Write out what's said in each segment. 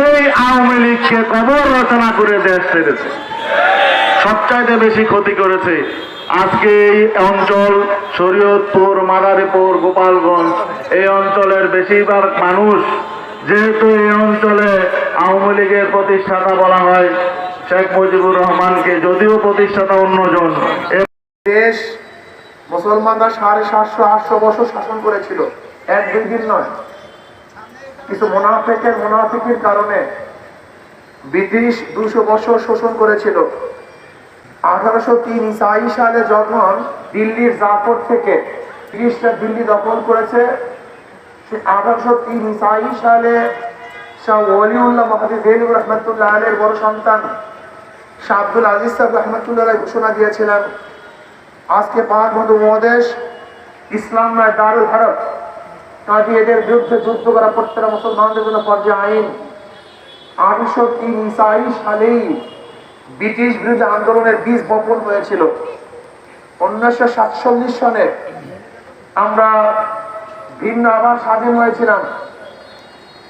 এই আওয়ামী লীগকে কবর রচনা করে দেশ ছেড়েছে। সবচাইতে বেশি ক্ষতি করেছে আজকে এই অঞ্চল, শরীয়তপুর, মাদারীপুর, গোপালগঞ্জ, এই অঞ্চলের বেশিরভাগ মানুষ যেহেতু এই অঞ্চলে আওয়ামী লীগের প্রতিষ্ঠাতা বলা হয়, শেখ মুজিবুর রহমানকে যদিও প্রতিষ্ঠাতা অন্যজন দেশ মুসলমানরা সাড়ে সাতশো, আটশো বছর শাসন করেছিল। এক দুই দিন নয়। কিছু মোনাফেকের মোনাফিকের কারণে ব্রিটিশ দুশো বছর শোষণ করেছিল। আঠারোশো তিন ইসাই সালে যখন দিল্লির জাফর থেকে। ব্রিটিশরা দিল্লি দখল করেছে। সে আঠারোশো তিন ইসাই সালে শাহ ওয়ালিউল্লাহ মাহাদি দেলুর রহমতুল্লাহ আলের বড় সন্তান শাহ আব্দুল আজিজ সাহেব রহমতুল্লাহ ঘোষণা দিয়েছিলেন, আজকে পাক বন্ধু মহাদেশ, ইসলাম নয়, দারুল ভারত কাজে এদের বিরুদ্ধে যুদ্ধ করা প্রত্যেকটা মুসলমানদের জন্য পর্যায়ে আইন। আঠারোশো তিন ইসাই সালেই ব্রিটিশ বিরুদ্ধে আন্দোলনের বীজ বপন হয়েছিল। উনিশশো সাতচল্লিশ সনে আমরা ভিন্ন আবার স্বাধীন হয়েছিলাম।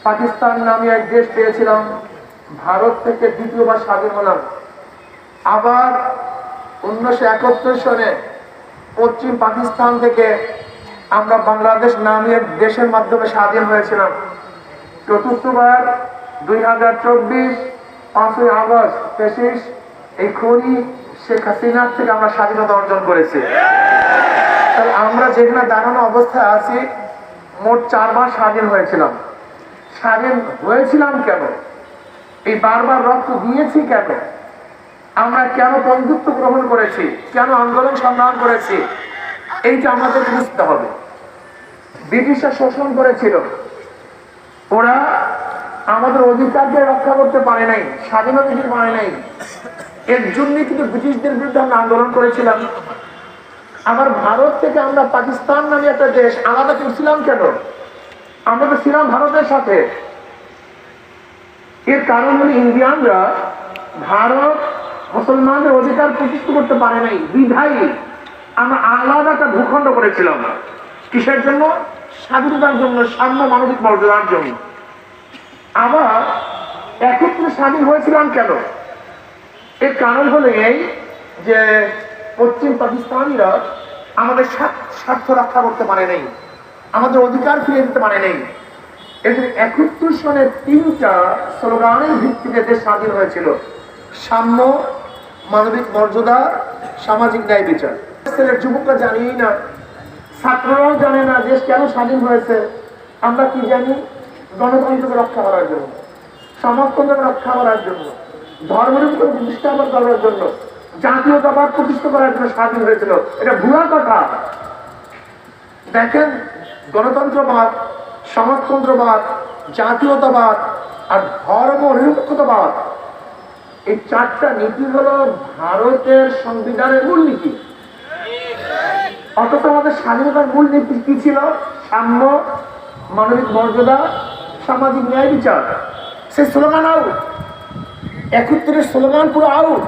পাকিস্তান নামে এক দেশ পেয়েছিলাম। ভারত থেকে দ্বিতীয়বার স্বাধীন হলাম। আবার উনিশশো একাত্তর সনে পশ্চিম পাকিস্তান থেকে আমরা বাংলাদেশ নামে দেশের মাধ্যমে স্বাধীন হয়েছিলাম। চতুর্থবার দুই হাজার চব্বিশ পাঁচই আগস্ট পঁচিশ এই খনি শেখ হাসিনার থেকে আমরা স্বাধীনতা অর্জন করেছি। তাহলে আমরা যেখানে দাঁড়ানো অবস্থায় আছি, মোট চারবার স্বাধীন হয়েছিলাম। স্বাধীন হয়েছিলাম কেন? এই বারবার রক্ত দিয়েছি কেন? আমরা কেন বন্ধুত্ব গ্রহণ করেছি? কেন আন্দোলন সংগ্রাম করেছি? এইটা আমাদের বুঝতে হবে। ব্রিটিশরা শোষণ করেছিল। ওরা আমাদের অধিকারকে রক্ষা করতে পারে নাই, স্বাধীনতা দিতে পারে নাই। এর জন্য কিন্তু ব্রিটিশদের বিরুদ্ধে আমরা আন্দোলন করেছিলাম। আবার ভারত থেকে আমরা পাকিস্তান নামে একটা দেশ আলাদা করছিলাম কেন? আমরা তো ছিলাম ভারতের সাথে। এর কারণ হলো ইন্ডিয়ানরা ভারত মুসলমানদের অধিকার প্রতিষ্ঠা করতে পারে নাই, বিধায়ী। আমরা আলাদা একটা ভূখণ্ড করেছিলাম। কিসের জন্য? স্বাধীনতার জন্য, সাম্য মানবিক মর্যাদার জন্য। আবার একত্রে স্বাধীন হয়েছিলাম কেন? এর কারণ হলো এই যে পশ্চিম পাকিস্তানিরা আমাদের স্বার্থ- রক্ষা করতে পারে নাই। আমাদের অধিকার ফিরে দিতে পারে নাই। এদের একাত্তর সনের তিনটা স্লোগানের ভিত্তিতে দেশ স্বাধীন হয়েছিল। সাম্য, মানবিক মর্যাদা, সামাজিক ন্যায় বিচার। যুবকরা জানিই না ছাত্ররাও জানে না দেশ কেন স্বাধীন হয়েছে। আমরা কি জানি? গণতন্ত্রকে রক্ষা করার জন্য, সমাজতন্ত্রকে রক্ষা করার জন্য ধর্মের উপর করার জন্য, জাতীয়তাবাদ প্রতিষ্ঠা করার জন্য স্বাধীন হয়েছিল। এটা ভুয়া কথা। দেখেন, গণতন্ত্রবাদ, সমাজতন্ত্রবাদ, জাতীয়তাবাদ আর ধর্ম নিরপেক্ষতাবাদ এই চারটা নীতি হলো ভারতের সংবিধানের মূলনীতি। অথচ আমাদের স্বাধীনতার মূল নীতি কি ছিল? সাম্য, মানবিক মর্যাদা, সামাজিক ন্যায় বিচার। সেই স্লোগান আউট একত্রের স্লোগান পুরো আউট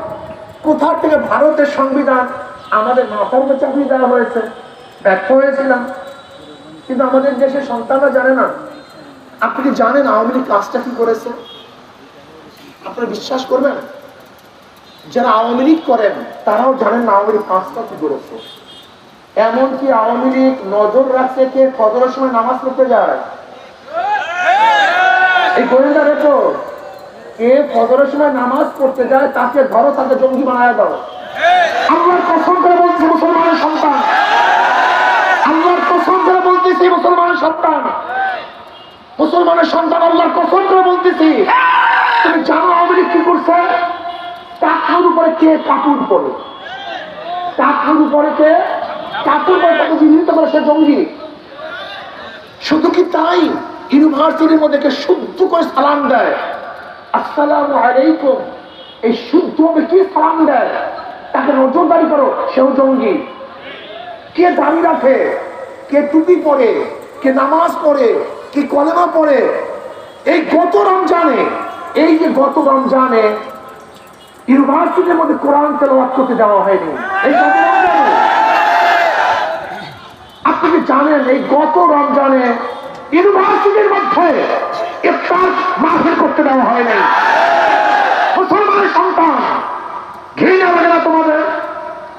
কোথার থেকে ভারতের সংবিধান, আমাদের মাথার উপর চাকরি দেওয়া হয়েছে? ব্যর্থ হয়েছিলাম। কিন্তু আমাদের দেশের সন্তানরা জানে না। আপনি কি জানেন আওয়ামী লীগ কাজটা কি করেছে? আপনারা বিশ্বাস করবেন? যারা আওয়ামী লীগ করেন, তারাও জানেন না আওয়ামী লীগ কাজটা কি করেছে। এমনকি আওয়ামী লীগ নজর রাখছে কে? ফজরের সময় নামাজ পড়তে যায়। এই গোয়েন্দা রেকর্ড কে ফজরের সময় নামাজ পড়তে যায়, তাকে ধরো, তাকে জঙ্গি বানায় দাও। মুসলমানের সন্তান। মুসলমানের সন্তান। মুসলমানের সন্তান তুমি কি করছে? টাকার উপরে কে কাপড় পরে? টাকার উপরে কে জঙ্গি। শুধু কি তাই? ইউনিভার্সিটির মধ্যে শুদ্ধ করে সালাম দেয়। আসসালামু আলাইকুম। এই শুদ্ধভাবে কি সালাম দেয়? তাকে নজরদারি করো, সেও জঙ্গি। কে দাড়ি রাখে? কে টুপি পরে? কে নামাজ পড়ে? কে কলেমা পড়ে? এই গত রমজানে, এই যে গত রমজানে, ইউনিভার্সিটির মধ্যে কোরআন তেলাওয়াত করতে দেওয়া হয়নি। এই গত রমজানে আপনি কি জানেন এই গত রমজানে ইউনিভার্সিটির মধ্যে ইফতার মাহফিল করতে দেওয়া হয়নি মুসলমানের সন্তান, ঘৃণা লাগে না তোমাদের?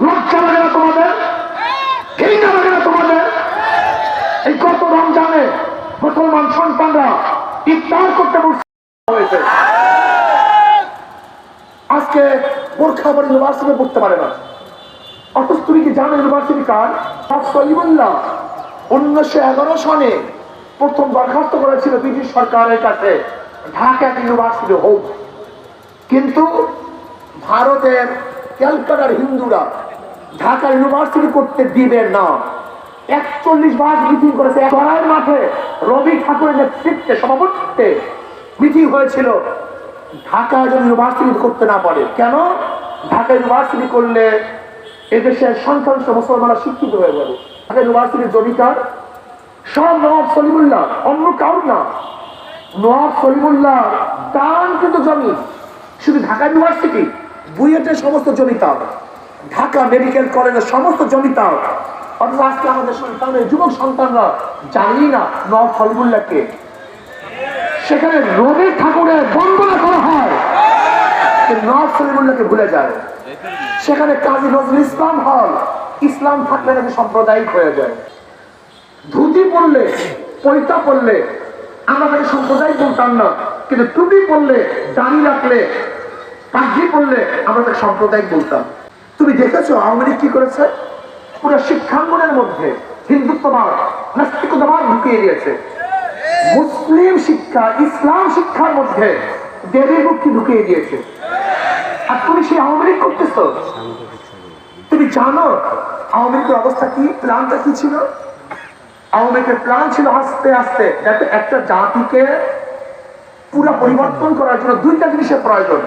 লজ্জা লাগে না তোমাদের? ঘৃণা লাগে না তোমাদের? এই গত রমজানে মুসলমান সন্তানরা ইফতার করতে হয়েছে। আজকে বোরখা আবার ইউনিভার্সিটি পড়তে পারে না। অথচ তুমি কি জানো ইউনিভার্সিটি কার? সলিমুল্লাহ উনিশশো এগারো সনে প্রথম দরখাস্ত করেছিল ব্রিটিশ সরকারের কাছে, ঢাকা ইউনিভার্সিটি হোক কিন্তু ভারতের ক্যালকাটার হিন্দুরা ঢাকা ইউনিভার্সিটি করতে দিবে না। একচল্লিশ বার মিটিং করেছে। মাঠে রবি ঠাকুরের নেতৃত্বে, সভাপতিত্বে মিটিং হয়েছিল। ঢাকা যেন ইউনিভার্সিটি করতে না পারে। কেন? ঢাকা ইউনিভার্সিটি করলে এদেশের সংখ্যাংশ মুসলমানরা শিক্ষিত হয়ে যাবে। ইউনিভার্সিটির জমিকার সব নবাব সলিমুল্লাহ, অন্য কাউর না। নবাব সলিমুল্লাহ দান কিন্তু জমি। শুধু ঢাকা ইউনিভার্সিটি বুয়েটের সমস্ত জমি ঢাকা মেডিকেল কলেজের সমস্ত জমি অথচ আজকে আমাদের সন্তানের, যুবক সন্তানরা জানি না নবাব সলিমুল্লাহকে সেখানে রবি ঠাকুরের বন্দনা করা হয়। নবাব সলিমুল্লাহকে ভুলে যায়। সেখানে কাজী নজরুল ইসলাম হল। ইসলাম থাকলে নাকি সাম্প্রদায়িক হয়ে যায়। ধুতি পরলে পৈতা পরলে, আমরা তাকে সাম্প্রদায়িক বলতাম না, কিন্তু টুপি পড়লে দাড়ি রাখলে, পাগড়ি পরলে, আমরা তাকে সাম্প্রদায়িক বলতাম। তুমি দেখেছ আওয়ামী লীগ কি করেছে? পুরো শিক্ষাঙ্গনের মধ্যে হিন্দুত্ববাদ, নাস্তিকতাবাদ ঢুকিয়ে দিয়েছে। মুসলিম শিক্ষা, ইসলাম শিক্ষার মধ্যে দেবীর মুক্তি ঢুকিয়ে দিয়েছে। আর তুমি সেই আওয়ামী লীগ করতেছ? তুমি জানো আওয়ামী লীগের অবস্থা কি? প্ল্যানটা কি ছিল? আওয়ামী লীগের প্ল্যান ছিল আস্তে আস্তে যাতে একটা জাতিকে পুরো পরিবর্তন করার জন্য দুইটা জিনিসের প্রয়োজন।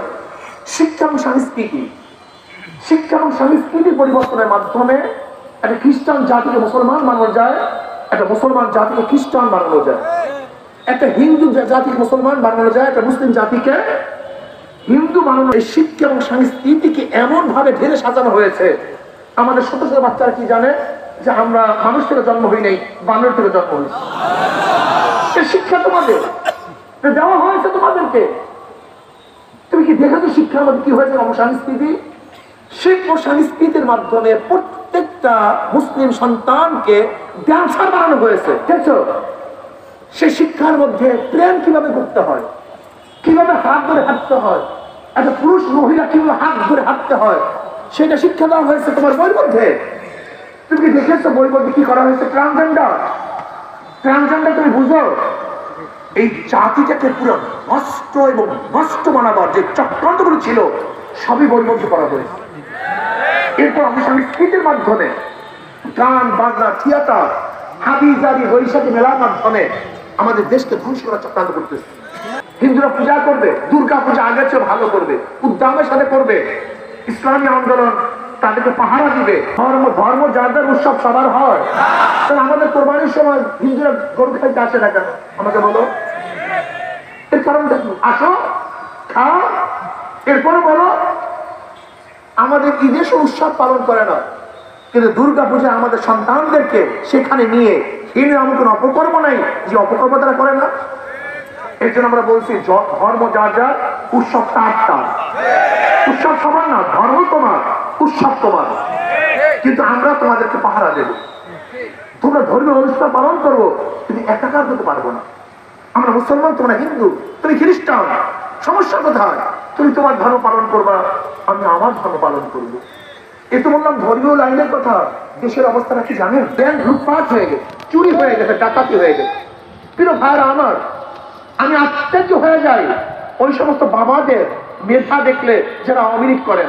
শিক্ষা এবং সংস্কৃতি। শিক্ষা এবং সংস্কৃতি পরিবর্তনের মাধ্যমে একটা খ্রিস্টান জাতিকে মুসলমান বানানো যায়, একটা মুসলমান জাতিকে খ্রিস্টান বানানো যায়। একটা হিন্দু জাতিকে মুসলমান বানানো যায়, একটা মুসলিম জাতিকে হিন্দু বানানো এই শিক্ষা এবং সংস্কৃতিকে এমন ভাবে ঢেলে সাজানো হয়েছে আমাদের ছোট ছোট বাচ্চারা কি জানে যে আমরা মানুষ থেকে জন্ম হই নাই, বানর থেকে জন্ম হয়েছি শিক্ষা তোমাদের। দেওয়া হয়েছে তোমাদেরকে। তুমি কি দেখেছ শিক্ষার মধ্যে কি হয়েছে সংস্কৃতি? শিল্প সংস্কৃতির মাধ্যমে প্রত্যেকটা মুসলিম সন্তানকে ড্যান্সার বানানো হয়েছে। দেখছ? সেই শিক্ষার মধ্যে প্রেম কীভাবে করতে হয়? কীভাবে হাত ধরে হাঁটতে হয়? একটা পুরুষ মহিলা কীভাবে হাত ধরে হাঁটতে হয়? সেটা শিক্ষা দেওয়া হয়েছে তোমার বইয়ের মধ্যে। তুমি কি দেখেছ বইয়ের মধ্যে কি করা হয়েছে? ট্রান্সজেন্ডার ট্রান্সজেন্ডার তুমি বুঝো? এই জাতিটাকে পুরো নষ্ট এবং নষ্ট বানাবার যে চক্রান্তগুলো ছিল, সবই বইয়ের মধ্যে করা হয়েছে। এরপর আমি সংস্কৃতির মাধ্যমে গান, বাজনা, থিয়েটার হাবি জাবি বৈশাখী মেলার মাধ্যমে আমাদের দেশকে ধ্বংস করার চক্রান্ত করতেছে। হিন্দুরা পূজা করবে দুর্গা পূজা আগের চেয়ে ভালো করবে, উদ্যমের সাথে করবে। ইসলামী আন্দোলন তাদেরকে পাহারা দিবে। ধর্ম ধর্ম যার উৎসব সবার হয়। তাহলে আমাদের কোরবানির সময় হিন্দুরা গরু খাইতে আসে না কেন? আমাকে বলো। এর কারণ আসো, খাও। এরপরে বলো, আমাদের ঈদের সে উৎসব পালন করে না। কিন্তু দুর্গা পূজা আমাদের সন্তানদেরকে সেখানে নিয়ে এনে এমন কোনো অপকর্ম নাই যে অপকর্ম তারা করে না। এই জন্য আমরা বলছি ধর্ম যার যার, উৎসব তার তার। উৎসব সবার না, ধর্ম তোমার, উৎসব তোমার। কিন্তু আমরা তোমাদেরকে পাহারা দেব। তোমরা ধর্মীয় অনুষ্ঠান পালন করব কিন্তু একাকার করতে পারব না। আমরা মুসলমান, তোমরা হিন্দু, তুমি খ্রিস্টান, সমস্যা কোথায়? তুমি তোমার ধর্ম পালন করবা, আমি আমার ধর্ম পালন করব। এ তো বললাম, ধর্মীয় লাইনের কথা। দেশের অবস্থাটা কি জানেন? ব্যাংক লুটপাট হয়ে গেছে, চুরি হয়ে গেছে, ডাকাতি হয়ে গেছে। প্রিয় ভাইরা আমার আমি আশ্চর্য হয়ে যাই। ওই সমস্ত বাবাদের, মেধা দেখলে যারা অমিরিক করেন।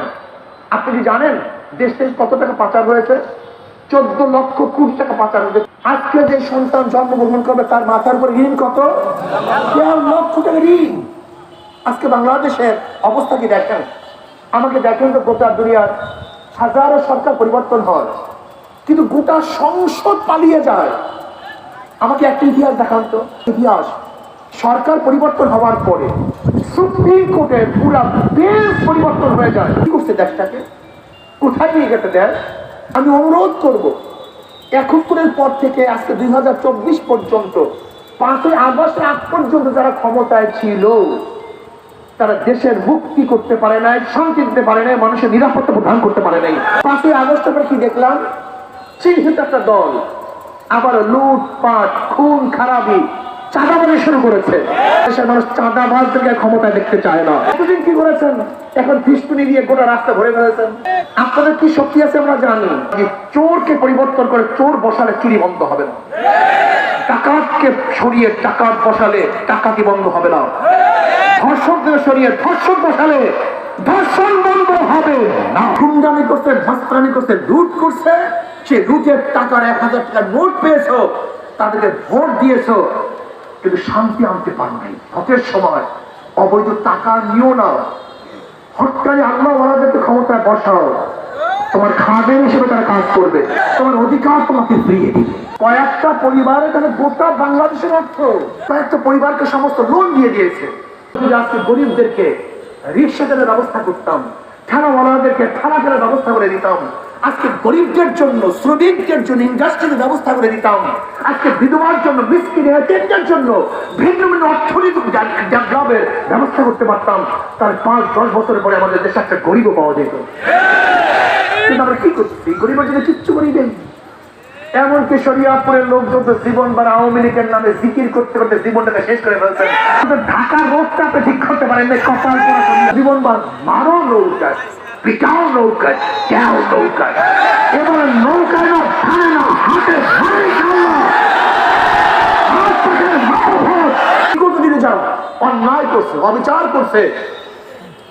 আপনি কি জানেন দেশ থেকে কত টাকা পাচার হয়েছে? চোদ্দ লক্ষ কোটি টাকা পাচার হয়েছে। আজকে যে সন্তান জন্মগ্রহণ করবে, তার মাথার উপর ঋণ কত? লক্ষ টাকা ঋণ। আজকে বাংলাদেশের অবস্থা কি দেখেন? আমাকে দেখেন তো গোটা দুনিয়ার হাজারো সরকার পরিবর্তন হয়। কিন্তু গোটা সংসদ পালিয়ে যায়। আমাকে একটা ইতিহাস দেখান তো। ইতিহাস। সরকার পরিবর্তন হওয়ার পরে সুপ্রিম কোর্টের পুরা বেঞ্চ পরিবর্তন হয়ে যায়। কি করছে দেশটাকে? কোথায় নিয়ে গেছে দেশ? আমি অনুরোধ করব একাত্তরের পর থেকে আজকে দু হাজার চব্বিশ পর্যন্ত, পাঁচই আগস্ট আগ পর্যন্ত যারা ক্ষমতায় ছিল, তারা দেশের মুক্তি করতে পারে নাই, শান্তি দিতে পারে নাই, মানুষের নিরাপত্তা প্রদান করতে পারে নাই। পাঁচই আগস্ট আমরা কি দেখলাম? চিহ্নিত একটা দল আবার লুটপাট, খুন, খারাপি চাঁদাবাজি শুরু করেছে। দেশের মানুষ চাঁদাবাজদেরকে ক্ষমতায় দেখতে চায় না। এতদিন কি করেছেন? এখন ফিসতুনি দিয়ে গোটা রাস্তা ভরে ফেলেছেন। আপনাদের কি শক্তি আছে আমরা জানি। চোরকে পরিবর্তন করে চোর বসালে চুরি বন্ধ হবে না। টাকাতকে সরিয়ে টাকাত বসালে টাকা কি বন্ধ হবে না। ধর্ষকদের সরিয়ে ধর্ষক বসালে ধর্ষণ বন্ধ হবে না। গুন্ডামি করছে ভাস্তানি করছে, লুট করছে। সে লুটের টাকার এক হাজার টাকার নোট পেয়েছ। তাদেরকে ভোট দিয়েছ। কিন্তু শান্তি আনতে পারো নাই। ভোটের সময় অবৈধ টাকা নিও না। হটকারী আল্লাহ ওনাদেরকে ক্ষমতায় বসাও। তোমার খাদের হিসেবে তারা কাজ করবে। তোমার অধিকার তোমাকে ফিরিয়ে দিবে। কয়েকটা পরিবার এখানে গোটা বাংলাদেশের অর্থ। কয়েকটা পরিবারকে সমস্ত লোন দিয়ে দিয়েছে। আজকে গরিবদেরকে রিক্সা দেওয়ার ব্যবস্থা করতাম। ঠেলাওয়ালাদেরকে ঠেলা ফেলার ব্যবস্থা করে দিতাম। আজকে গরিবদের জন্য, শ্রমিকদের জন্য ইন্ডাস্ট্রির ব্যবস্থা করে দিতাম। আজকে বিধবার জন্য, মিসকিন জন্য ভিন্ন ভিন্ন অর্থনৈতিক ডেভেলপের ব্যবস্থা করতে পারতাম। তার পাঁচ, দশ বছর পরে আমাদের দেশে একটা গরিবও পাওয়া যেত। কিন্তু আমরা কি করছি? গরিবের জন্য কিচ্ছু করি নেই। এমনকি শরিয়াপুরের লোকজন তো জীবন বা আওয়ামী লীগের নামে জিকির করতে করতে জীবনটাকে শেষ করে ফেলছেন। ঢাকার রোডটা আপনি ঠিক করতে পারেন না কপাল জীবন বার মারো নৌকায় পিটাও এবার না হাতে অন্যায় করছে, অবিচার করছে,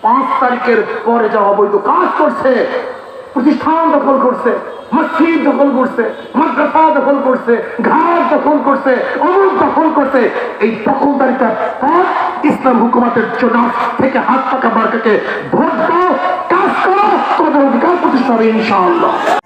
পাঁচ তারিখের পরে যা অবৈধ কাজ করছে, প্রতিষ্ঠান দখল করছে, মসজিদ দখল করছে, মাদ্রাসা দখল করছে, ঘাট দখল করছে, অমুক দখল করছে। এই দখলদারিতার পর ইসলাম হুকুমাতের জন্য থেকে হাত পাকা মার্কাকে ভোট তোমাদের হবে ইনশাআল্লাহ।